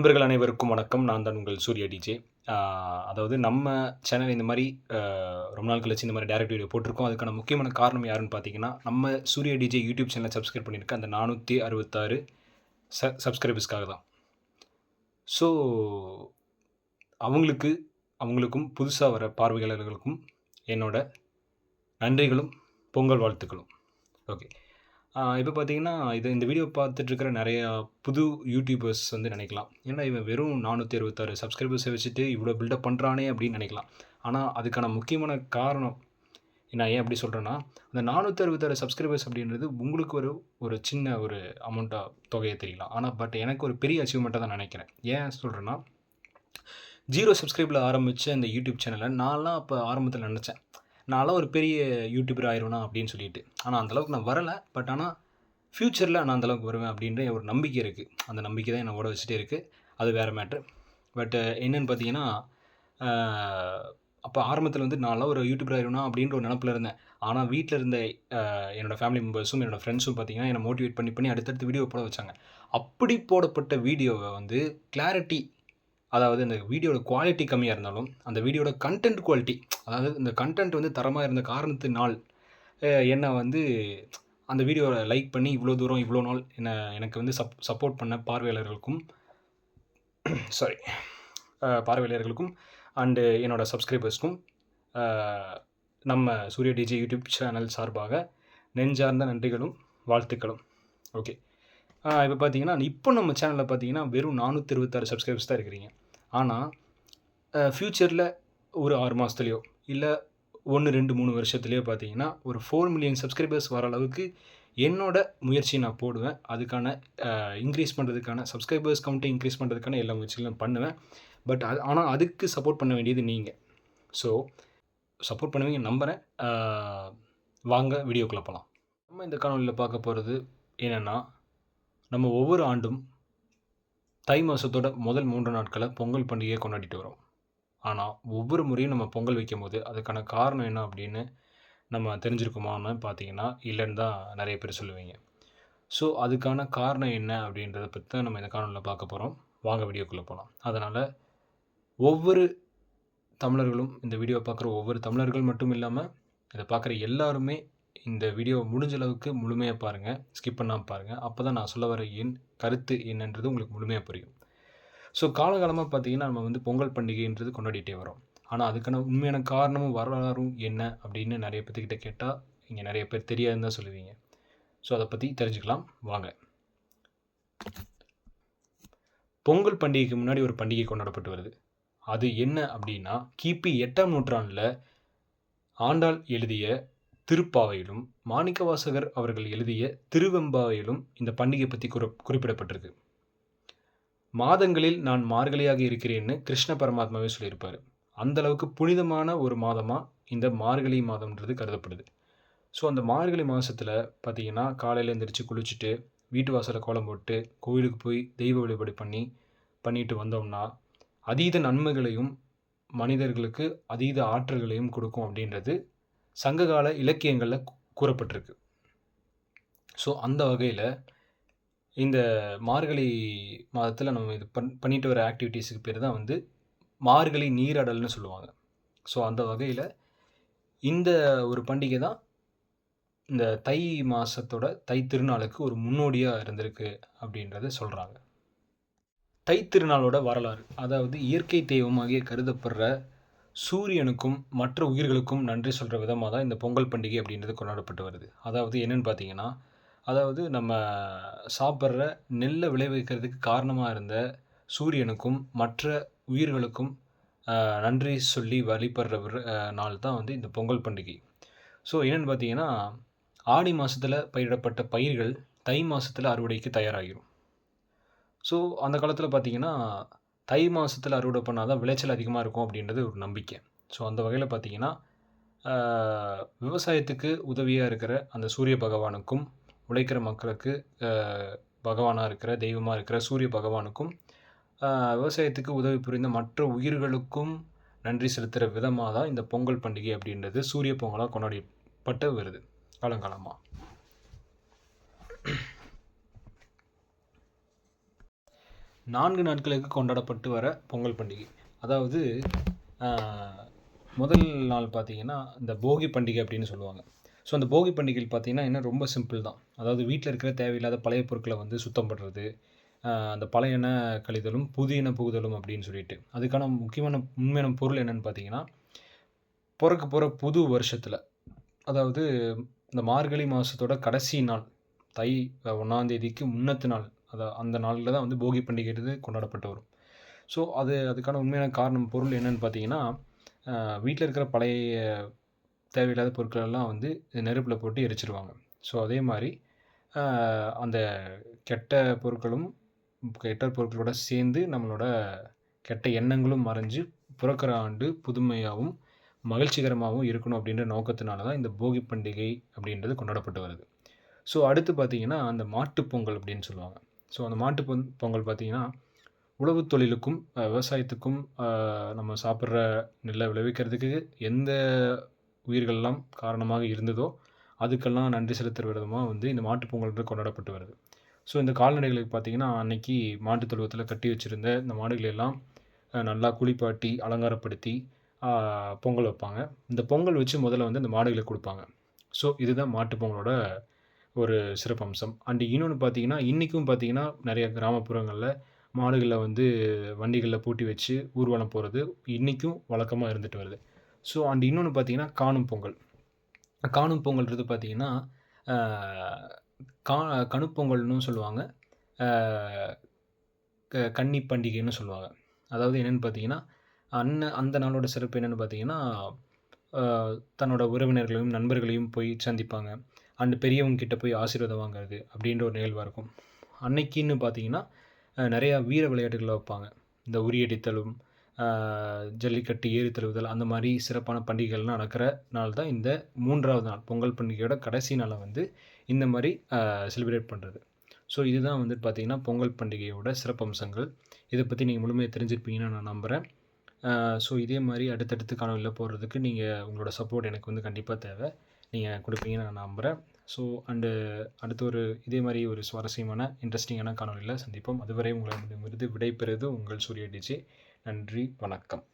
நண்பர்கள் அனைவருக்கும் வணக்கம். நான் தான் உங்கள் சூர்யா டிஜே அதாவது நம்ம சேனல் இந்த மாதிரி ரொம்ப நாள் கழிச்சு இந்த மாதிரி டேரக்ட் வீடியோ போட்டிருக்கோம். அதுக்கான முக்கியமான காரணம் யாருன்னு பார்த்தீங்கன்னா நம்ம சூர்யா டிஜே யூடியூப் சேனலை சப்ஸ்கிரைப் பண்ணியிருக்க அந்த நானூற்றி அறுபத்தாறு ச சப்ஸ்கிரைபர்ஸ்க்காக தான். ஸோ அவங்களுக்கு அவங்களுக்கும் புதுசாக வர பார்வையாளர்களுக்கும் என்னோட நன்றிகளும் பொங்கல் வாழ்த்துக்களும். ஓகே இப்போ பார்த்தீங்கன்னா இது இந்த வீடியோ பார்த்துட்ருக்கிற நிறையா நிறைய புது யூடியூபர்ஸ் வந்து நினைக்கலாம். ஏன்னா இவன் வெறும் நானூற்றி அறுபத்தாறு சப்ஸ்கிரைபர்ஸை வச்சுட்டு இவ்வளோ பில்டப் பண்ணுறானே அப்படின்னு நினைக்கலாம். ஆனால் அதுக்கான முக்கியமான காரணம் நான் ஏன் அப்படி சொல்கிறேன்னா அந்த நானூற்றி அறுபத்தாறு சப்ஸ்கிரைபர்ஸ் அப்படின்றது உங்களுக்கு ஒரு ஒரு சின்ன ஒரு அமௌண்ட்டாக தொகையை தெரியலாம். ஆனால் பட் எனக்கு ஒரு பெரிய அச்சீவ்மெண்ட்டாக தான் நினைக்கிறேன். ஏன் சொல்கிறேன்னா ஜீரோ சப்ஸ்கிரைபில் ஆரம்பித்த இந்த யூடியூப் சேனலை நான்லாம் அப்போ ஆரம்பத்தில் நினச்சேன். நான்லாம் ஒரு பெரிய யூடியூபர் ஆயிடுவேனா அப்படின்னு சொல்லிட்டு. ஆனால் அந்தளவுக்கு நான் வரலை. பட் ஆனால் ஃப்யூச்சரில் நான் அந்தளவுக்கு வருவேன் அப்படின்ற ஒரு நம்பிக்கை இருக்குது அந்த நம்பிக்கை தான் என்னை ஓட வச்சுட்டே இருக்குது அது வேறு மேட்ரு பட் என்னென்னு பார்த்தீங்கன்னா அப்போ ஆரம்பத்தில் வந்து நான்லாம் ஒரு யூடியூபர் ஆயிடுவேனா அப்படின்ற ஒரு நினப்பில் இருந்தேன். ஆனால் வீட்டில் இருந்த என்னோடய ஃபேமிலி மெம்பர்ஸும் என்னோடய ஃப்ரெண்ட்ஸும் பார்த்தீங்கன்னா என்னை மோட்டிவேட் பண்ணி பண்ணி அடுத்தடுத்து வீடியோ போட வச்சாங்க. அப்படி போடப்பட்ட வீடியோவை வந்து கிளாரிட்டி அதாவது இந்த வீடியோட குவாலிட்டி கம்மியாக இருந்தாலும் அந்த வீடியோட கண்டென்ட் குவாலிட்டி அதாவது இந்த கண்டென்ட் வந்து தரமாக இருந்த காரணத்தினால் என்னை வந்து அந்த வீடியோவை லைக் பண்ணி இவ்வளோ தூரம் இவ்வளோ நாள் என்னை எனக்கு வந்து சப் சப்போர்ட் பண்ண பார்வையாளர்களுக்கும் சாரி பார்வையாளர்களுக்கும் அண்டு என்னோடய சப்ஸ்கிரைபர்ஸ்க்கும் நம்ம சூரிய டிஜே யூடியூப் சேனல் சார்பாக நெஞ்சார்ந்த நன்றிகளும் வாழ்த்துக்களும். ஓகே இப்போ பார்த்தீங்கன்னா இப்போ நம்ம சேனலில் பார்த்தீங்கன்னா வெறும் நானூற்றி இருபத்தாறு சப்ஸ்கிரைபர்ஸ் தான் இருக்கிறீங்க. ஆனால் ஃப்யூச்சரில் ஒரு ஆறு மாதத்துலையோ இல்லை ஒன்று ரெண்டு மூணு வருஷத்துலையோ பார்த்தீங்கன்னா ஒரு ஃபோர் மில்லியன் சப்ஸ்கிரைபர்ஸ் வர அளவுக்கு என்னோட முயற்சி நான் போடுவேன். அதுக்கான இன்க்ரீஸ் பண்ணுறதுக்கான சப்ஸ்கிரைபர்ஸ் கவுண்ட்டை இன்க்ரீஸ் பண்ணுறதுக்கான எல்லா முயற்சிகளும் பண்ணுவேன். பட் அது ஆனால் அதுக்கு சப்போர்ட் பண்ண வேண்டியது நீங்கள் ஸோ சப்போர்ட் பண்ணுவீங்க நம்புகிறேன் வாங்க வீடியோக்குள்ளே போகலாம் நம்ம இந்த காணொலியில் பார்க்க போகிறது என்னென்னா நம்ம ஒவ்வொரு ஆண்டும் தை மாதத்தோட முதல் மூன்று நாட்களை பொங்கல் பண்டிகையை கொண்டாடிட்டு வரோம். ஆனால் ஒவ்வொரு முறையும் நம்ம பொங்கல் வைக்கும்போது அதுக்கான காரணம் என்ன அப்படின்னு நம்ம தெரிஞ்சிருக்குமான்னு பார்த்தீங்கன்னா இல்லைன்னு தான் நிறைய பேர் சொல்லுவீங்க. ஸோ அதுக்கான காரணம் என்ன அப்படின்றத பற்றி தான் நம்ம இந்த காணொலியில் பார்க்க போகிறோம் வாங்க வீடியோக்குள்ளே போகலாம் அதனால் ஒவ்வொரு தமிழர்களும் இந்த வீடியோ பார்க்குற ஒவ்வொரு தமிழர்கள் மட்டும் இல்லாமல் இதை பார்க்குற எல்லாருமே இந்த வீடியோ முடிஞ்ச அளவுக்கு முழுமையாக பாருங்கள் ஸ்கிப் பண்ணாமல் பாருங்கள் அப்போ தான் நான் சொல்ல வர என் கருத்து என்னன்றது உங்களுக்கு முழுமையாக புரியும். ஸோ காலகாலமாக பார்த்தீங்கன்னா நம்ம வந்து பொங்கல் பண்டிகைன்றது கொண்டாடிட்டே வரோம். ஆனால் அதுக்கான உண்மையான காரணமும் வரலாறும் என்ன அப்படின்னு நிறைய பேர்த்துக்கிட்ட கேட்டால் இங்கே நிறைய பேர் தெரியாதுன்னு தான் சொல்லுவீங்க. ஸோ அதை பற்றி தெரிஞ்சுக்கலாம். வாங்க. பொங்கல் பண்டிகைக்கு முன்னாடி ஒரு பண்டிகை கொண்டாடப்பட்டு வருது. அது என்ன அப்படின்னா கிபி எட்டாம் நூற்றாண்டில் ஆண்டாள் எழுதிய திருப்பாவையிலும் மாணிக்கவாசகர் அவர்கள் எழுதிய திருவெம்பாவையிலும் இந்த பண்டிகை பற்றி குறி குறிப்பிடப்பட்டிருக்கு. மாதங்களில் நான் மார்கழியாக இருக்கிறேன்னு கிருஷ்ண பரமாத்மாவே சொல்லியிருப்பார். அந்த அளவுக்கு புனிதமான ஒரு மாதமாக இந்த மார்கழி மாதம்ன்றது கருதப்படுது. ஸோ அந்த மார்கழி மாதத்தில் பார்த்திங்கன்னா காலையில் எழுந்திரிச்சு குளிச்சுட்டு வீட்டு வாசலில் கோலம் போட்டு கோயிலுக்கு போய் தெய்வ வழிபாடு பண்ணி பண்ணிட்டு வந்தோம்னா அதீத நன்மைகளையும் மனிதர்களுக்கு அதீத ஆற்றல்களையும் கொடுக்கும் அப்படின்றது சங்ககால இலக்கியங்களில் கூறப்பட்டிருக்கு. ஸோ அந்த வகையில் இந்த மார்கழி மாதத்தில் நம்ம இது பண் பண்ணிட்டு வர ஆக்டிவிட்டீஸுக்கு பேர் தான் வந்து மார்கழி நீராடல்னு சொல்லுவாங்க. ஸோ அந்த வகையில் இந்த ஒரு பண்டிகை தான் இந்த தை மாதத்தோட தை திருநாளுக்கு ஒரு முன்னோடியாக இருந்திருக்கு அப்படின்றத சொல்கிறாங்க தை திருநாளோட வரலாறு அதாவது இயற்கை தெய்வமாகிய கருதப்படுற சூரியனுக்கும் மற்ற உயிர்களுக்கும் நன்றி சொல்கிற விதமாக தான் இந்த பொங்கல் பண்டிகை அப்படின்றது கொண்டாடப்பட்டு வருது. அதாவது என்னென்னு பார்த்தீங்கன்னா அதாவது நம்ம சாப்பிட்ற நெல்லை விளைவிக்கிறதுக்கு காரணமாக இருந்த சூரியனுக்கும் மற்ற உயிர்களுக்கும் நன்றி சொல்லி வழிபடுற நாள் தான் வந்து இந்த பொங்கல் பண்டிகை. ஸோ என்னென்னு பார்த்தீங்கன்னா ஆடி மாதத்தில் பயிரிடப்பட்ட பயிர்கள் தை மாதத்தில் அறுவடைக்கு தயாராகிரும். ஸோ அந்த காலத்தில் பார்த்தீங்கன்னா தை மாதத்தில் அறுவடை பண்ணால் தான் விளைச்சல் அதிகமாக இருக்கும் அப்படின்றது ஒரு நம்பிக்கை. ஸோ அந்த வகையில் பார்த்தீங்கன்னா விவசாயத்துக்கு உதவியாக இருக்கிற அந்த சூரிய பகவானுக்கும் உழைக்கிற மக்களுக்கு பகவானாக இருக்கிற தெய்வமாக இருக்கிற சூரிய பகவானுக்கும் விவசாயத்துக்கு உதவி புரிந்த மற்ற உயிர்களுக்கும் நன்றி செலுத்துகிற விதமாக தான் இந்த பொங்கல் பண்டிகை அப்படின்றது சூரிய பொங்கலாக கொண்டாடப்பட்டு வருது காலங்காலமாக நான்கு நாட்களுக்கு கொண்டாடப்பட்டு வர பொங்கல் பண்டிகை. அதாவது முதல் நாள் பார்த்தீங்கன்னா இந்த போகி பண்டிகை அப்படின்னு சொல்லுவாங்க. ஸோ அந்த போகி பண்டிகையில் பார்த்தீங்கன்னா என்ன ரொம்ப சிம்பிள் தான். அதாவது வீட்டில் இருக்கிற தேவையில்லாத பழைய பொருட்களை வந்து சுத்தம் பண்ணுறது அந்த பழையன கழிதலும் புதியன புகுதலும் அப்படின்னு சொல்லிட்டு. அதுக்கான முக்கியமான உண்மையான பொருள் என்னென்னு பார்த்தீங்கன்னா பிறக்க போகிற புது வருஷத்தில். அதாவது இந்த மார்கழி மாதத்தோட கடைசி நாள் தை ஒன்றாம் தேதிக்கு முன்னத்து நாள் அதை அந்த நாளில் தான் வந்து போகி பண்டிகைன்றது கொண்டாடப்பட்டு வரும். ஸோ அது அதுக்கான உண்மையான காரணம் பொருள் என்னன்னு பார்த்தீங்கன்னா வீட்டில் இருக்கிற பழைய தேவையில்லாத பொருட்களெல்லாம் வந்து நெருப்பில் போட்டு எரிச்சிருவாங்க. ஸோ அதே மாதிரி அந்த கெட்ட பொருட்களும் கெட்ட பொருட்களோட சேர்ந்து நம்மளோட கெட்ட எண்ணங்களும் மறைஞ்சு பிறக்கிற ஆண்டு புதுமையாகவும் மகிழ்ச்சிகரமாகவும் இருக்கணும் அப்படின்ற நோக்கத்தினால தான் இந்த போகி பண்டிகை அப்படின்றது கொண்டாடப்பட்டு வருது. ஸோ அடுத்து பார்த்தீங்கன்னா அந்த மாட்டுப்பொங்கல் அப்படின்னு சொல்லுவாங்க. ஸோ அந்த மாட்டுப் பொங் பொங்கல் பார்த்தீங்கன்னா உழவுத் தொழிலுக்கும் விவசாயத்துக்கும் நம்ம சாப்பிட்ற நெல்லை விளைவிக்கிறதுக்கு எந்த உயிர்கள்லாம் காரணமாக இருந்ததோ அதுக்கெல்லாம் நன்றி செலுத்துகிற விதமாக வந்து இந்த மாட்டுப் பொங்கல்ன்றது கொண்டாடப்பட்டு வருது. ஸோ இந்த கால்நடைகளுக்கு பார்த்தீங்கன்னா அன்னைக்கு மாட்டுத் தொழுவத்தில் கட்டி வச்சுருந்த இந்த மாடுகளை எல்லாம் நல்லா குளிப்பாட்டி அலங்காரப்படுத்தி பொங்கல் வைப்பாங்க. இந்த பொங்கல் வச்சு முதல்ல வந்து இந்த மாடுகளுக்கு கொடுப்பாங்க. ஸோ இதுதான் மாட்டுப் பொங்கலோட ஒரு சிறப்பம்சம். அண்ட் இன்னொன்று பார்த்தீங்கன்னா இன்றைக்கும் பார்த்தீங்கன்னா நிறைய கிராமப்புறங்களில் மாடுகளை வந்து வண்டிகளில் பூட்டி வச்சு ஊர்வலம் போகிறது இன்றைக்கும் வழக்கமாக இருந்துட்டு வருது. ஸோ அண்ட் இன்னொன்று பார்த்தீங்கன்னா காணும் பொங்கல். காணும் பொங்கல்ன்றது பார்த்தீங்கன்னா கா கணுப்பொங்கல்னு சொல்லுவாங்க. க கன்னி பண்டிகைன்னு சொல்லுவாங்க. அதாவது என்னென்னு பார்த்தீங்கன்னா அன்ன அந்த நாளோட சிறப்பு என்னென்னு பார்த்தீங்கன்னா தன்னோட உறவினர்களையும் நண்பர்களையும் போய் சந்திப்பாங்க. அண்ட் பெரியவங்க கிட்ட போய் ஆசீர்வாதம் வாங்குறது அப்படின்ற ஒரு நிகழ்வாக இருக்கும். அன்னைக்குன்னு பார்த்தீங்கன்னா நிறையா வீர விளையாட்டுகளை வைப்பாங்க. இந்த உரியடித்தலும் ஜல்லிக்கட்டு ஏறு தழுவுதல் அந்த மாதிரி சிறப்பான பண்டிகைகள்லாம் நடக்கிற நாள் தான் இந்த மூன்றாவது நாள். பொங்கல் பண்டிகையோட கடைசி நாளை வந்து இந்த மாதிரி செலிப்ரேட் பண்ணுறது ஸோ இதுதான் வந்து பார்த்திங்கன்னா பொங்கல் பண்டிகையோட சிறப்பம்சங்கள். இதை பற்றி நீங்கள் முழுமையாக தெரிஞ்சிருப்பீங்கன்னு நான் நம்புகிறேன் ஸோ இதே மாதிரி அடுத்தடுத்து காணொலியில் போடுறதுக்கு நீங்கள் உங்களோட சப்போர்ட் எனக்கு வந்து கண்டிப்பாக தேவை. நீங்கள் கொடுப்பீங்கன்னு நான் நம்புகிறேன் ஸோ அண்டு அடுத்து ஒரு இதே மாதிரி ஒரு சுவாரஸ்யமான இன்ட்ரெஸ்டிங்கான காணொலியில் சந்திப்போம். அதுவரை உங்களிடமிருந்து விடைபெறுவது உங்கள் சூரிய டிஜி. நன்றி வணக்கம்.